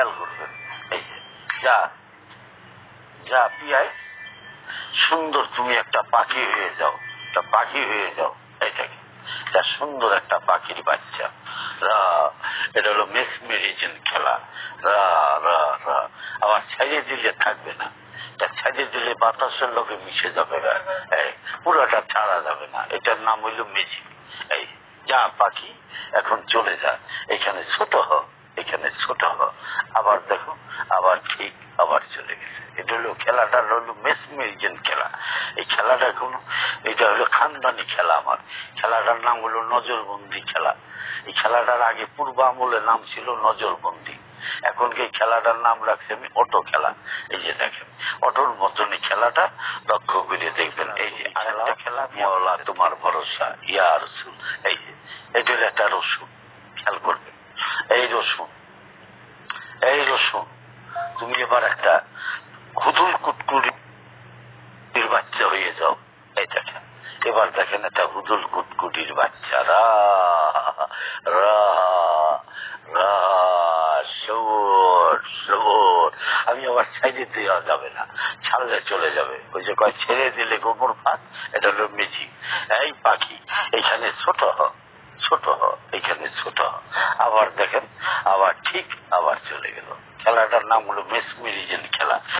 খেয়াল করবেন এই যে, যা যা পিয়াই, সুন্দর তুমি একটা পাখি হয়ে যাও, একটা পাখি হয়ে যাও, এটাকে। যা সুন্দর একটা পাখির বাচ্চা। রা, এটা হলো মেসমেরিজেন খেলা। রা রা রা। আবার ছেড়ে দিলে থাকবে না। এটা ছেড়ে দিলে বাতাসের লোকে মিশে যাবে না। পুরোটা ছাড়া যাবে না। এটার নাম হইল মেজিক এই, যা পাখি, এখন চলে যা। এখানে ছোট হ এখানে ছোট হ আবার দেখো আবার ঠিক আবার চলে গেছে। এটা হলো খেলাটা হলো মেসমেরিজেন খেলা। এই খেলাটা কোনো এটা হলো খানদানি খেলা আমার। খেলাটার নাম হলো নজরবন্দি খেলা। এই খেলাটার আগে পূর্ব আমলে নাম ছিল নজরবন্দি। এখন কি খেলাটার নাম রাখছি আমি অটো খেলা। এই যে দেখেন, অটোর মতনই খেলাটা লক্ষ্য করে দেখবেন। এই যে আরেকটা খেলা, মওলা তোমার ভরসা, ইয়া রসুল। এই যে এটা একটা রসুন। খেয়াল করবেন এই রসুন এই রসুন তুমি এবার একটা খুদুল কুটকুটির বাচ্চা হয়ে যাও। এবার দেখেন একটা হুদুল কুটকুটির বাচ্চা। রা রা রা আমি আবার ছেড়ে দেওয়া যাবে না, ছাড়লে চলে যাবে। ওই যে কয়, ছেড়ে দিলে গোবর ফাঁক এটা হলো মিজি এই পাখি, এখানে ছোট হ ছোট হ, এখানে ছোট হ। আবার দেখেন ঠিক আবার চলে গেল। খেলাটার নাম হলো মেসমেরিজেন খেলা।